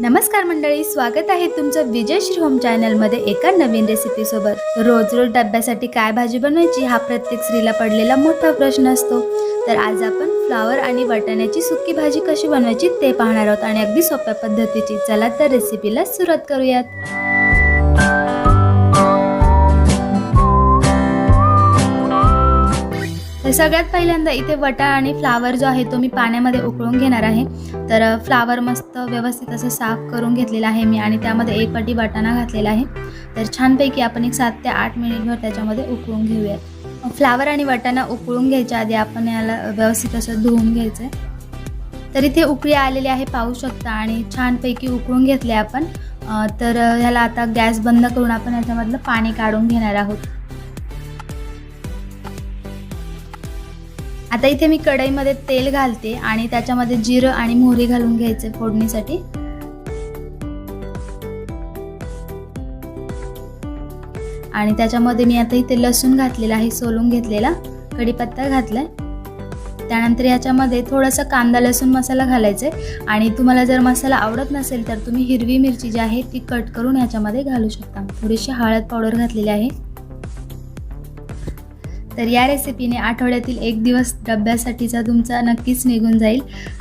नमस्कार मंडळी स्वागत आहे तुमचं विजयश्री होम चॅनलमध्ये एका नवीन रेसिपीसोबत. रोज रोज डब्यासाठी काय भाजी बनवायची हा प्रत्येक स्त्रीला पडलेला मोठा प्रश्न असतो. तर आज आपण फ्लावर आणि वाटाण्याची सुकी भाजी कशी बनवायची ते पाहणार आहोत आणि अगदी सोप्या पद्धतीची. चला तर रेसिपीला सुरुवात करूयात. तर सगळ्यात पहिल्यांदा इथे वटा आणि फ्लावर जो आहे तो मी पाण्यामध्ये उकळून घेणार आहे. तर फ्लावर मस्त व्यवस्थित असं साफ करून घेतलेला आहे मी आणि त्यामध्ये एक वाटी वाटाणा घातलेला आहे. तर छानपैकी आपण एक सात ते आठ मिनिटभर त्याच्यामध्ये उकळून घेऊयात फ्लावर आणि वाटाणा उकळून घ्यायच्या आधी आपण याला व्यवस्थित असं धुवून घ्यायचं आहे. तर इथे उकळी आलेली आहे पाहू शकता आणि छानपैकी उकळून घेतले आपण. तर ह्याला आता गॅस बंद करून आपण याच्यामधलं पाणी काढून घेणार आहोत. आता इथे मी कढईमध्ये तेल घालते आणि त्याच्यामध्ये जिरं आणि मोहरी घालून घ्यायचे फोडणीसाठी. आणि त्याच्यामध्ये मी आता इथे लसूण घातलेला आहे सोलून घेतलेला कढीपत्ता घातलाय. त्यानंतर याच्यामध्ये थोडासा कांदा लसूण मसाला घालायचा. आहे आणि तुम्हाला जर मसाला आवडत नसेल तर तुम्ही हिरवी मिरची जी आहे ती कट करून ह्याच्यामध्ये घालू शकता. थोडीशी हळद पावडर घातलेली आहे. तर या रेसिपीने आठवड्यातील एक दिवस डब्यासाठीचा तुमचा नक्कीच निघून जाईल.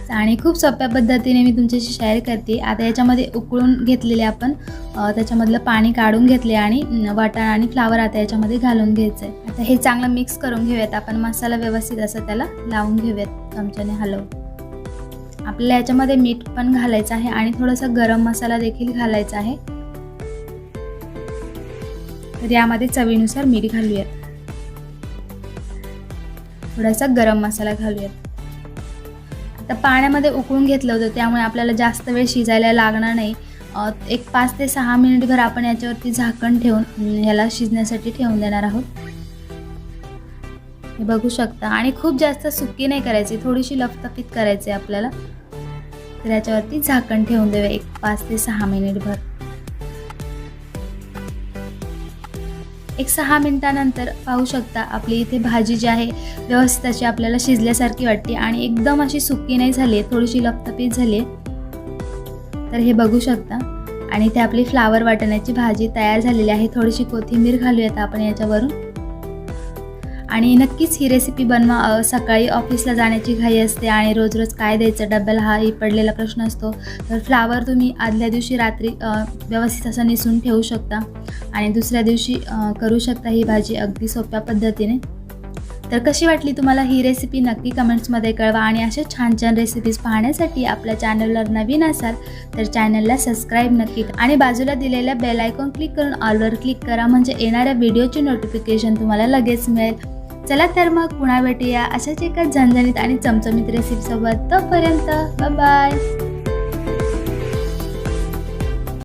आणि खूप सोप्या पद्धतीने मी तुमच्याशी शेअर करते. आता याच्यामध्ये उकळून घेतलेले आपण त्याच्यामधलं पाणी काढून घेतले आणि वाटाणा आणि फ्लावर आता याच्यामध्ये घालून घ्यायचं आहे आता हे चांगलं मिक्स करून घेऊयात. आपण मसाला व्यवस्थित असं त्याला लावून घेऊयात चमच्याने हलवून. आपल्याला याच्यामध्ये मीठ पण घालायचं आहे आणि थोडासा गरम मसाला देखील घालायचा आहे. तर यामध्ये चवीनुसार मीठ घालूयात. थोडासा गरम मसाला घालूयात. आता पाण्यामध्ये उकळून घेतलं होतं त्यामुळे आपल्याला जास्त वेळ शिजायला लागणार नाही. एक पाच ते सहा मिनिटभर आपण याच्यावरती झाकण ठेवून ह्याला शिजण्यासाठी ठेवून देणार आहोत. हे बघू शकता. आणि खूप जास्त सुकी नाही करायची थोडीशी लपतपीत करायची आहे आपल्याला. तर याच्यावरती झाकण ठेवून देऊया एक पाच ते सहा मिनिटभर एक सहा मिनिटानंतर पाहू शकता आपली इथे भाजी जी आहे व्यवस्थित अशी आपल्याला शिजल्यासारखी वाटते आणि एकदम अशी सुकी नाही झाली आहे थोडीशी लपतपीत झाली. आहे तर हे बघू शकता. आणि ते आपली फ्लावर वाटण्याची भाजी तयार झालेली आहे. थोडीशी कोथिंबीर घालूयात आपण याच्यावरून. आणि नक्कीच ही रेसिपी बनवा. सकाळी ऑफिसला जाण्याची घाई असते आणि रोज रोज काय द्यायचं? डब्याला हाही पडलेला प्रश्न असतो. तर फ्लावर तुम्ही आदल्या दिवशी रात्री व्यवस्थित असं निसून ठेवू शकता. आणि दुसऱ्या दिवशी करू शकता ही भाजी अगदी सोप्या पद्धतीने. तर कशी वाटली तुम्हाला ही रेसिपी नक्की कमेंट्समध्ये कळवा आणि अशा छान छान रेसिपीज पाहण्यासाठी आपल्या चॅनलवर नवीन असाल तर चॅनलला सबस्क्राईब नक्की आणि बाजूला दिलेल्या बेल आयकॉन क्लिक करून ऑलवर क्लिक करा म्हणजे येणाऱ्या व्हिडिओची नोटिफिकेशन तुम्हाला लगेच मिळेल. चला तर मग पुन्हा भेटूया अशाच एका झणझणीत आणि चमचमीत रेसिपीसोबत तोपर्यंत बाय